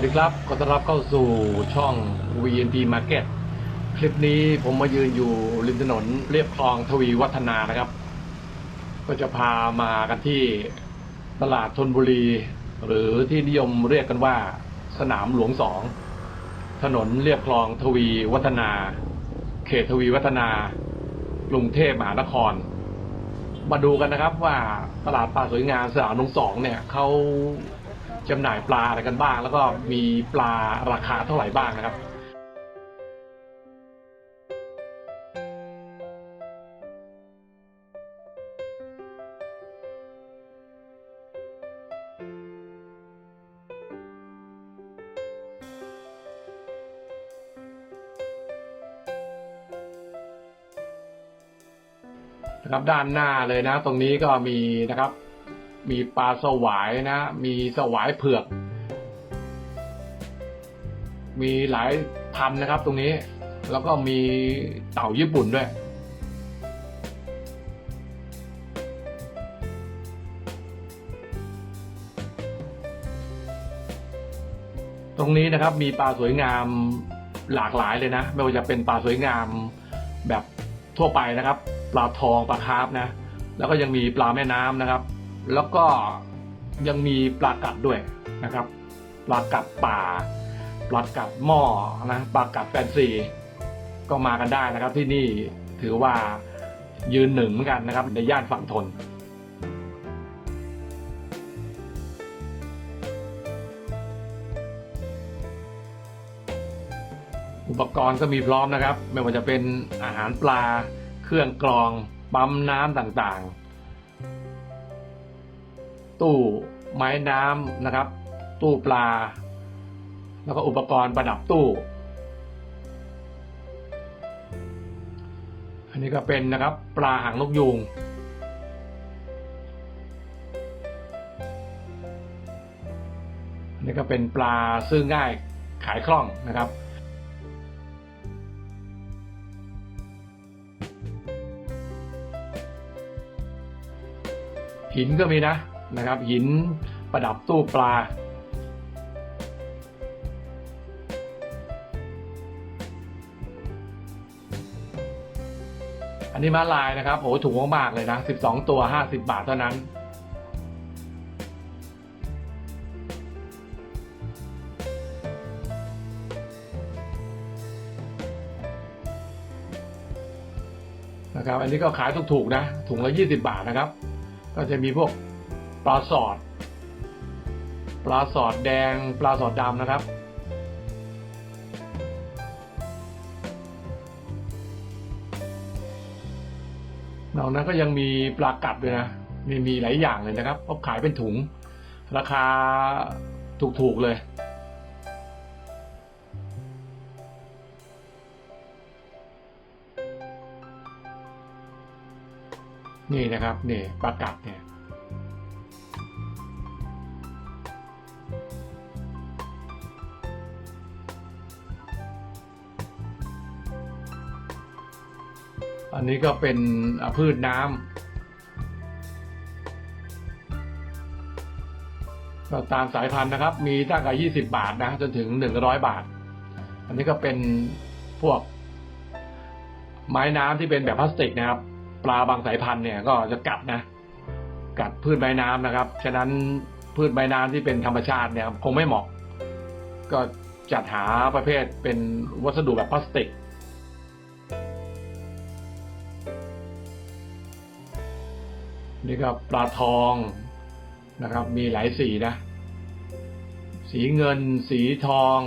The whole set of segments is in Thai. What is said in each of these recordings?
สวัสดีครับขอต้อนรับเข้าสู่ช่อง VNP Market คลิปนี้ผมมายืนอยู่ริมถนนเรียบคลองทวีวัฒนานะครับ ก็จะพามากันที่ตลาดธนบุรี หรือที่นิยมเรียกกันว่าสนามหลวงสอง ถนนเรียบคลองทวีวัฒนา เขตทวีวัฒนากรุงเทพมหานคร มาดูกันนะครับว่าตลาดปลาสวยงามสนามหลวงสองเนี่ยเขา จำหน่ายปลาอะไรกันบ้าง แล้วก็มีปลาราคาเท่าไหร่บ้างนะครับนะครับด้านหน้าเลยนะ ตรงนี้ก็มีนะครับ มีปลาสวายนะ มีสวายเผือก มีหลายพันนะครับตรงนี้ แล้วก็มีเต่าญี่ปุ่นด้วย ตรงนี้นะครับมีปลาสวยงามหลากหลายเลยนะ ไม่ว่าจะเป็นปลาสวยงามแบบทั่วไปนะครับ ปลาทองปลาคาร์ฟนะ แล้วก็ยังมีปลาแม่น้ำนะครับ แล้วก็ยังมีปลากัดด้วยนะครับ ปลากัดป่า ปลากัดหม้อนะปลากัดแฟนซีก็มากันได้นะครับ ที่นี่ถือว่ายืนหนึ่งเหมือนกันนะครับ ในย่านฝั่งทนอุปกรณ์ก็มีพร้อมนะครับ ไม่ว่าจะเป็นอาหารปลา เครื่องกรอง ปั๊มน้ำต่างๆ ตู้ไม้น้ำนะครับ ตู้ปลา แล้วก็อุปกรณ์ประดับตู้ อันนี้ก็เป็นนะครับปลาหางนกยูงอันนี้ก็เป็นปลาซื้อง่ายขายคล่องนะครับหินก็มีนะ นะครับ หินประดับตู้ปลา อันนี้มาลายนะครับโอ้ถูกมากๆเลยนะ 12 ตัว 50 บาทเท่านั้นนะครับอันนี้ก็ขายถูกๆนะถุงละ 20 บาทนะครับ ก็จะมีพวก ปลาสอด ปลาสอดแดง ปลาสอดดำนะครับ นอกนั้นก็ยังมีปลากัดด้วยนะ มีมีหลายอย่างเลยนะครับเขาขายเป็นถุง ราคาถูกๆเลยนี่นะครับนี่ปลากัดเนี่ย นี้ก็เป็นอะพืชน้ำก็ตามสายพันธุ์นะครับ มีตั้งแต่ยี่สิบาทนะ จนถึงหนึ่งร้อยบาท อันนี้ก็เป็นพวก ไม้น้ำที่เป็นแบบพลาสติกนะครับ ปลาบางสายพันธุ์เนี่ยก็จะกัดนะ กัดพืชใบน้ำนะครับ ฉะนั้นพืชใบน้ำที่เป็นธรรมชาติเนี่ยคงไม่เหมาะ ก็จัดหาประเภทเป็นวัสดุแบบพลาสติก นี่ก็ปลาทองนะครับ มีหลายสีนะ สีเงิน สีทอง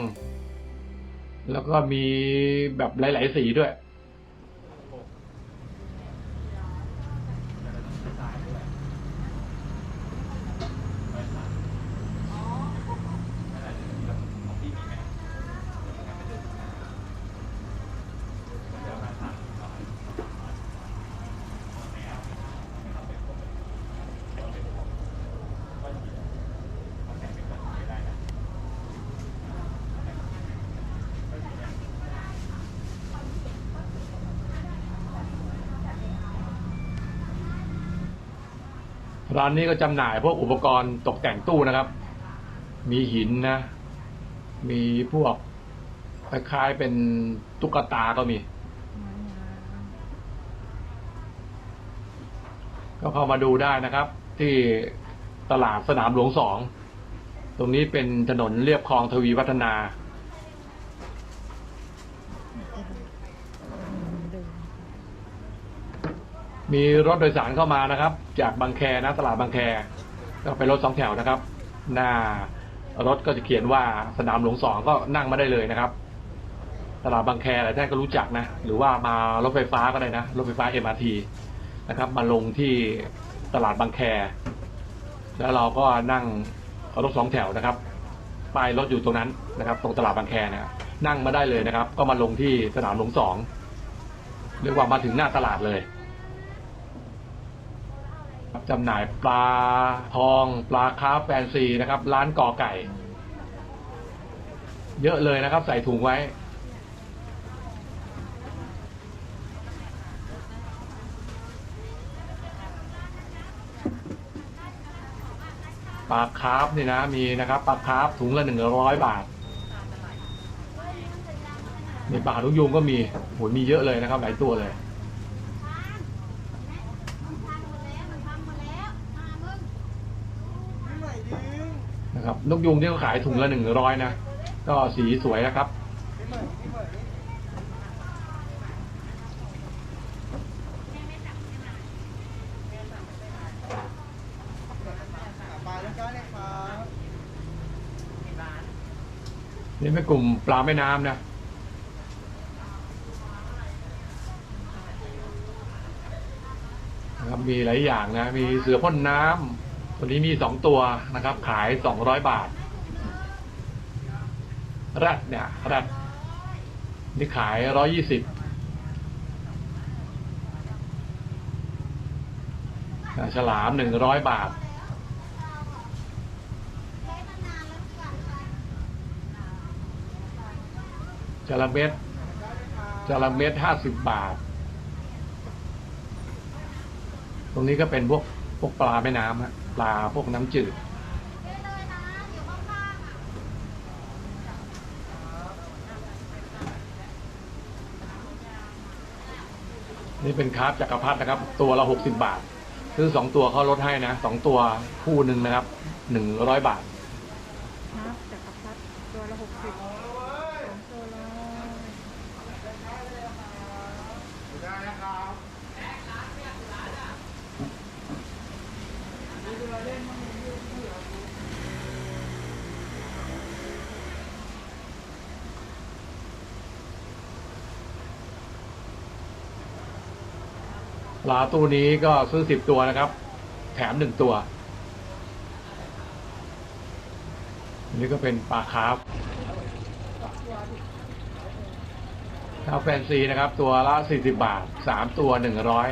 แล้วก็มีแบบหลาย ๆ สีด้วย ร้านนี้ก็จำหน่ายพวกอุปกรณ์ตกแต่งตู้นะครับ มีหินนะ มีพวกคล้ายๆเป็นตุ๊กตาก็มี ก็เข้ามาดูได้นะครับ ที่ตลาดสนามหลวงสอง ตรงนี้เป็นถนนเรียบคลองทวีวัฒนา มีรถโดยสารเข้ามานะครับ จากบางแคนะตลาดบางแคก็เป็นรถสองแถวนะครับ หน้ารถก็จะเขียนว่าสนามหลวงสองก็นั่งมาได้เลยนะครับ ตลาดบางแคหลายท่านก็รู้จักนะ หรือว่ามารถไฟฟ้าก็ได้นะ รถไฟฟ้า MRT นะครับ มาลงที่ตลาดบางแค แล้วเราก็นั่งรถสองแถวนะครับป้ายรถอยู่ตรงนั้นนะครับ ตรงตลาดบางแคนะนั่งมาได้เลยนะครับ ก็มาลงที่สนามหลวงสองเรียกว่ามาถึงหน้าตลาดเลย จำหน่ายปลาทองปลาคาร์ฟแฟนซีนะครับ ร้านกอไก่ เยอะเลยนะครับ ใส่ถุงไว้ ปลาคาร์ฟนี่นะมีนะครับปลาคาร์ฟถุงละหนึ่งร้อยบาทมีปลาลูกยุงก็มีโหมีเยอะเลยนะครับ หลายตัวเลย นกยุงที่เขาขายถุงละหนึ่งร้อยนะ ก็สีสวยนะครับ นี่เป็นกลุ่มปลาแม่น้ำนะนะครับมีหลายอย่างนะ มีเสือพ่นน้ำ วนี้มีสองตัวนะครับ ขายสองร้อยบาทแรดเนี่ยแรดนี่ขายร้อยี่สิบฉลามหนึ่งร้อยบาท จระเม็ดจระเม็ดห้าสิบบาท ตรงนี้ก็เป็นพวกพวกปลาแม่น้ำฮะ ปลาพวกน้ำจืดนี่เป็นคาร์บจักรพรรดินะครับ ตัวละหกสิบบาท ซื้อสองตัวเขาลดให้นะสองตัวคู่หนึ่งนะครับหนึ่งร้อยบาทครับจักรพรรดิตัวละหกสิบสองตัวละ ได้นะครับ ปลาตู้นี้ก็ซื้อสิบตัวนะครับ แถมหนึ่งตัว นี่ก็เป็นปลาคาร์ฟข้าวแฟนซีนะครับ ตัวละสี่สิบาทสามตัวหนึ่งร้อย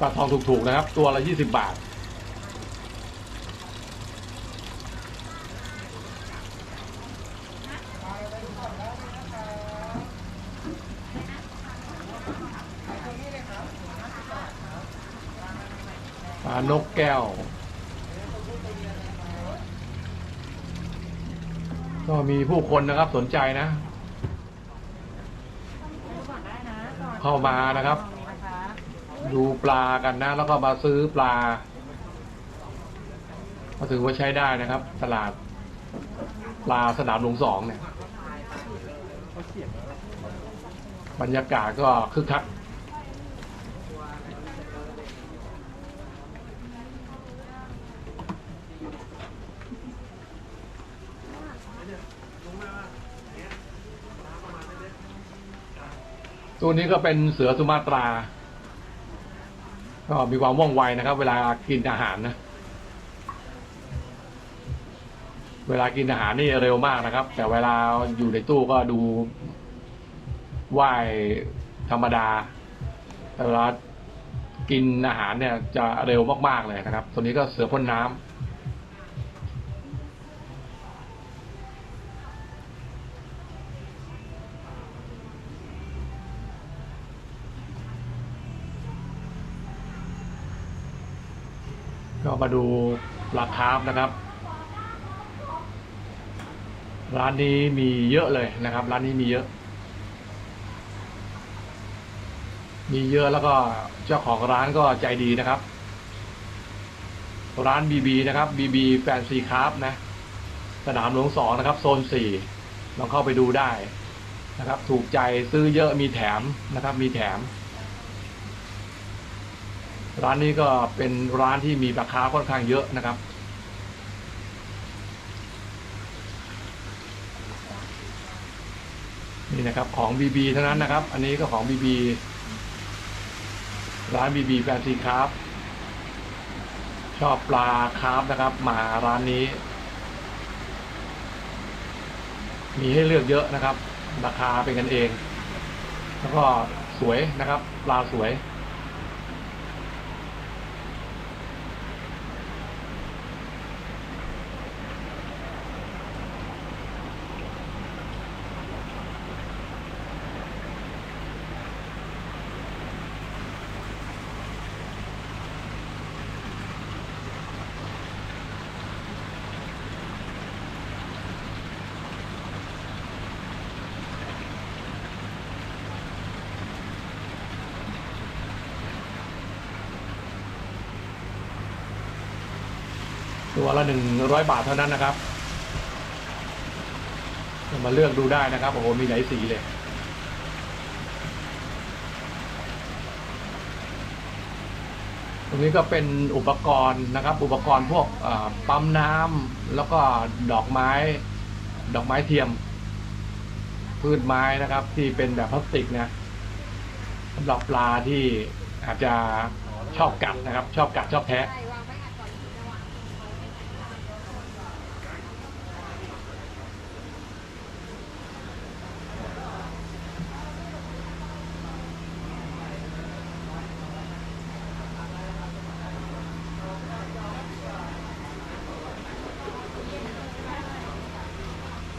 ปลาทองถูกๆนะครับ ตัวละยี่สิบบาท ปลานกแก้ว ก็มีผู้คนนะครับสนใจนะ เข้ามานะครับ ดูปลากันนะ แล้วก็มาซื้อปลาก็ถือว่าใช้ได้นะครับ ตลาดปลาสนามหลวงสองเนี่ย บรรยากาศก็คึกคักตัวนี้ก็เป็นเสือสุมาตรา ก็มีความว่องไวนะครับ เวลากินอาหารนะ เวลากินอาหารนี่เร็วมากนะครับ แต่เวลาอยู่ในตู้ก็ดูว่ายธรรมดา แต่เวลากินอาหารเนี่ยจะเร็วมากๆเลยนะครับ ตัวนี้ก็เสือพ่นน้ำ มาดูปลาคาร์ฟนะครับ ร้านนี้มีเยอะเลยนะครับ ร้านนี้มีเยอะ มีเยอะแล้วก็เจ้าของร้านก็ใจดีนะครับ ร้านบีบีนะครับบีบีแฟนซีคราฟนะ สนามหลวงสองนะครับ โซนสี่ลองเข้าไปดูได้นะครับ ถูกใจซื้อเยอะมีแถมนะครับ มีแถม ร้านนี้ก็เป็นร้านที่มีราคาค่อนข้างเยอะนะครับ นี่นะครับของบีบีเท่านั้นนะครับ อันนี้ก็ของบีบีร้านบีบีแฟนซีคราฟชอบปลาคราฟนะครับ มาร้านนี้ มีให้เลือกเยอะนะครับ ราคาเป็นกันเอง แล้วก็สวยนะครับ ปลาสวย ตัวละหนึ่งร้อยบาทเท่านั้นนะครับ มาเลือกดูได้นะครับ โอ้โห มีหลายสีเลยตรงนี้ก็เป็นอุปกรณ์นะครับ อุปกรณ์พวกปั๊มน้ำแล้วก็ดอกไม้ ดอกไม้เทียม พืชไม้นะครับ ที่เป็นแบบพลาสติกนะสำหรับปลาที่อาจจะชอบกัดนะครับ ชอบกัดชอบแทะ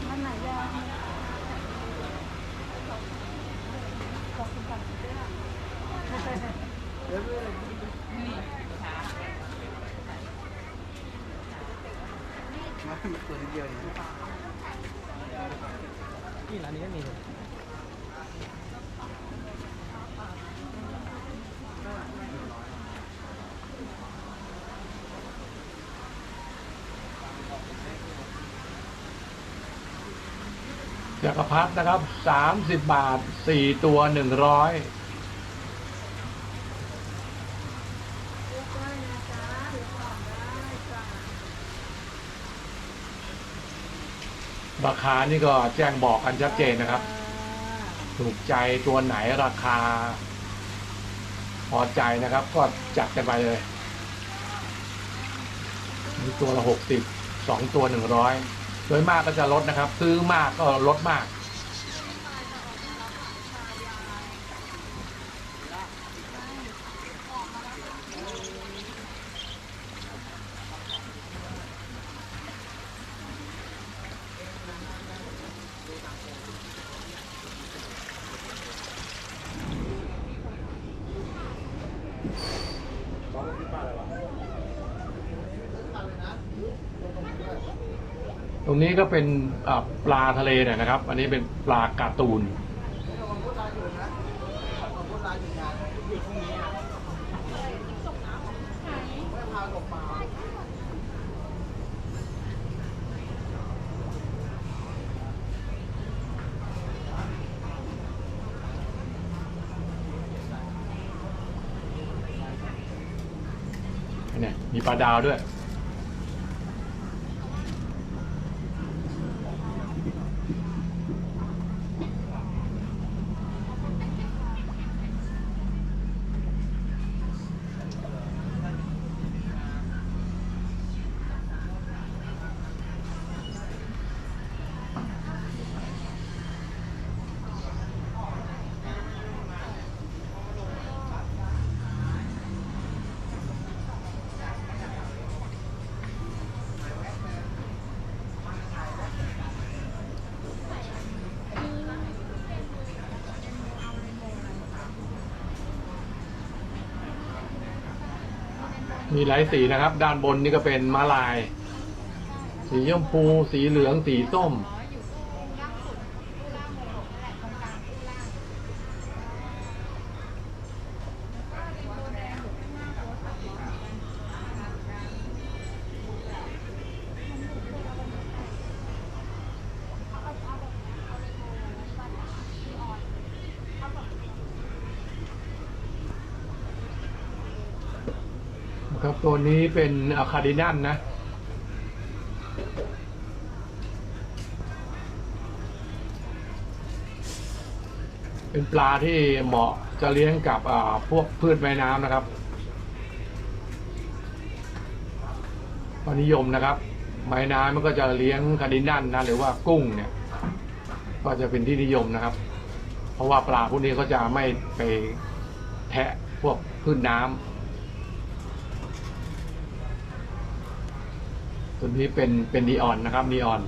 มันไหนยางขอบคุณค่ะ มาตัวนิดเดียวเองนี่ร้านนี้ก็มีเลยจักรพรรดินะครับสามสิบบาทสี่ตัวหนึ่งร้อย ราคานี่ก็แจ้งบอกกันชัดเจนนะครับ ถูกใจตัวไหนราคา พอใจนะครับ ก็จัดกันไปเลยมีตัวละหกสิบสองตัวหนึ่งร้อยโดยมากก็จะลดนะครับ ซื้อมากก็ลดมาก นี้ก็เป็นปลาทะเลเนี่ยนะครับ อันนี้เป็นปลาการ์ตูนเนี่ยมีปลาดาวด้วย มีหลายสีนะครับ ด้านบนนี่ก็เป็นม้าลาย สีชมพู สีเหลือง สีส้ม ครับตัวนี้เป็นอะคาดินันนะ เป็นปลาที่เหมาะจะเลี้ยงกับพวกพืชแม่น้ำนะครับก็นิยมนะครับ ไม้น้ำมันก็จะเลี้ยงคาร์ดินันนะหรือว่ากุ้งเนี่ย ก็จะเป็นที่นิยมนะครับ เพราะว่าปลาพวกนี้เขาจะไม่ไปแทะพวกพืชน้ำ ตัวนี้เป็นเป็นนีออนนะครับนีออน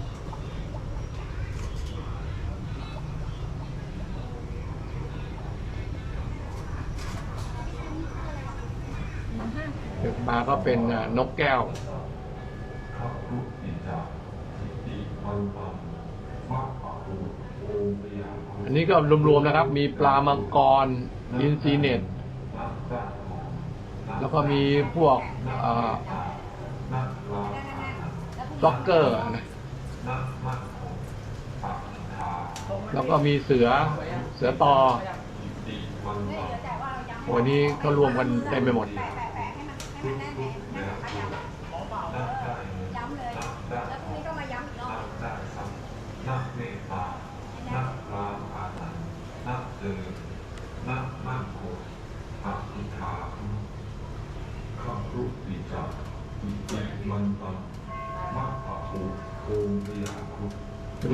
เดมาก็เป็นนกแก้วอันนี้ก็รวมๆนะครับ มีปลามังกรลินซีเน็ต แล้วก็มีพวก ล็อกเกอร์นะแล้วก็มีเสือเสือตอโอ้ยนี่เขารวมกันเต็มไปหมด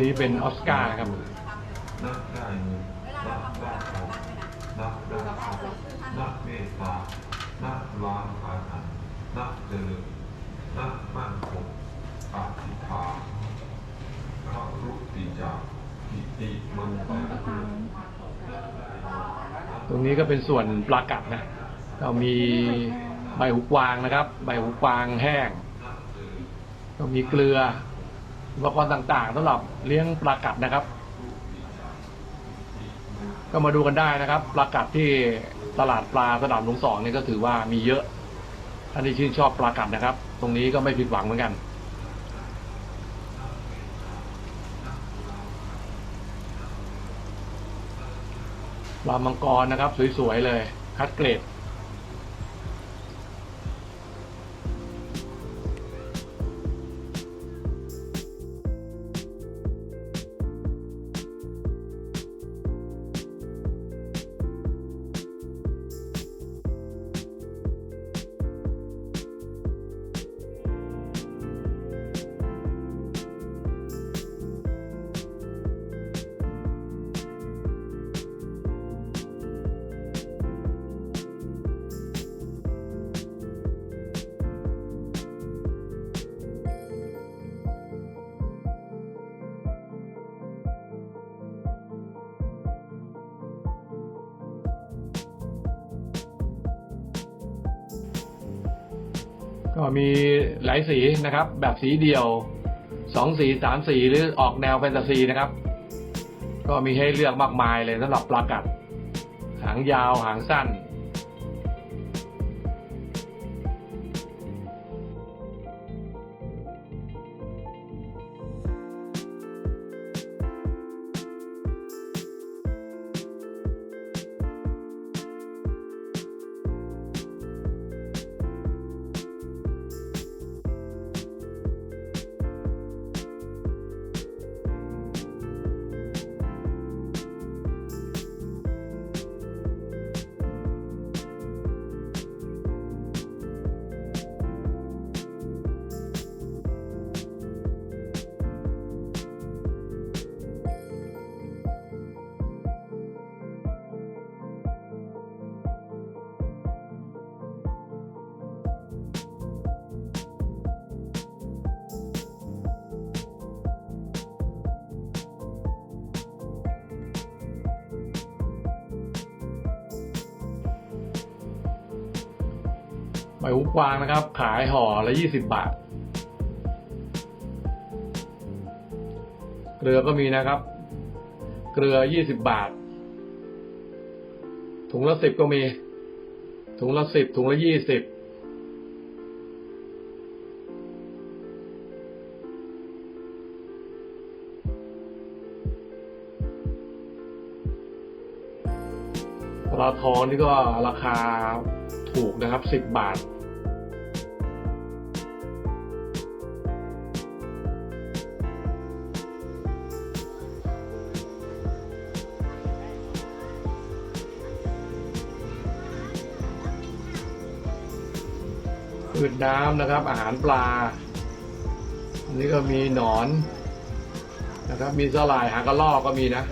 นี้เป็นออสการ์ครับนักได้เงินนักได้ทองนักได้ทรัพย์นักเมตตานักล้าภาสันนักเจริญนักมั่นคงปฏิทาขับรุปิจาอิติมันตังตรงนี้ก็เป็นส่วนปลากัดนะก็มีใบหูกวางนะครับ ใบหูกวางแห้งก็มีเกลือ อุปกรณ์ต่างๆสำหรับเลี้ยงปลากัดนะครับ ก็มาดูกันได้นะครับปลากัดที่ตลาดปลาสนามหลวงสองนี่ก็ถือว่ามีเยอะท่านที่ชื่นชอบปลากัดนะครับ ตรงนี้ก็ไม่ผิดหวังเหมือนกันปลามังกรนะครับ สวยๆเลย คัดเกรด มีหลายสีนะครับ แบบสีเดียวสองสีสามสีหรือออกแนวแฟนตาซีนะครับ ก็มีให้เลือกมากมายเลยสำหรับปลากัด หางยาวหางสั้น ใบหูกวางนะครับ ขายห่อละยี่สิบบาท เกลือก็มีนะครับ เกลือยี่สิบบาท ถุงละสิบก็มี ถุงละสิบถุงละยี่สิบปลาทองนี่ก็ราคาถูกนะครับสิบบาท น้ำนะครับ อาหารปลา อันนี้ก็มีหนอนนะครับ มีสลายหางกระรอกก็มีนะ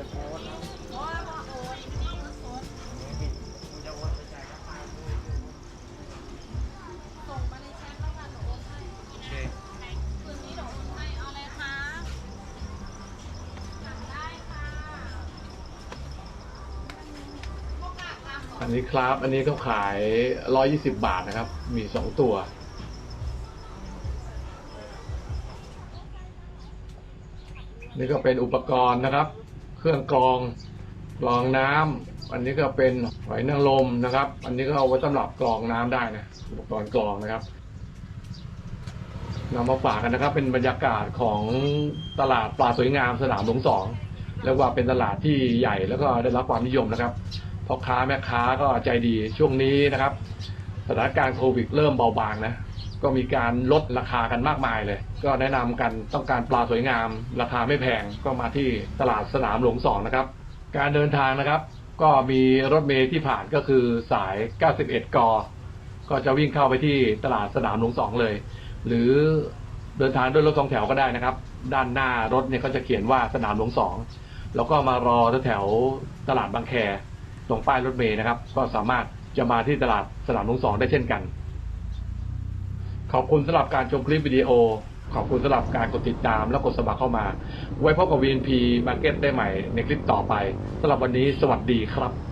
อันนี้ครับ อันนี้ก็ขาย 120 บาทนะครับ มีสองตัว นี่ก็เป็นอุปกรณ์นะครับ เครื่องกรองกรองน้ำอันนี้ก็เป็นหอยนางรมนะครับ อันนี้ก็เอาไว้สำหรับกรองน้ำได้นะอุปกรณ์กรองนะครับนำมาฝากกันนะครับ เป็นบรรยากาศของตลาดปลาสวยงามสนามหลวงสองเรียกว่าเป็นตลาดที่ใหญ่แล้วก็ได้รับความนิยมนะครับพ่อค้าแม่ค้าก็ใจดีช่วงนี้นะครับสถานการณ์โควิดเริ่มเบาบางนะ ก็มีการลดราคากันมากมายเลย ก็แนะนำกันต้องการปลาสวยงาม ราคาไม่แพงก็มาที่ตลาดสนามหลวงสองนะครับ การเดินทางนะครับ ก็มีรถเมล์ที่ผ่านก็คือสาย 91 ก ก็จะวิ่งเข้าไปที่ตลาดสนามหลวงสองเลย หรือเดินทางด้วยรถสองแถวก็ได้นะครับ ด้านหน้ารถเนี่ยก็จะเขียนว่าสนามหลวงสองแล้วก็มารอแถวตลาดบางแคตรงป้ายรถเมล์นะครับ ก็สามารถจะมาที่ตลาดสนามหลวงสองได้เช่นกัน ขอบคุณสำหรับการชมคลิปวิดีโอ ขอบคุณสำหรับการกดติดตามและกดสมัครเข้ามา ไว้พบกับ VNP Market ได้ใหม่ในคลิปต่อไปสำหรับวันนี้สวัสดีครับ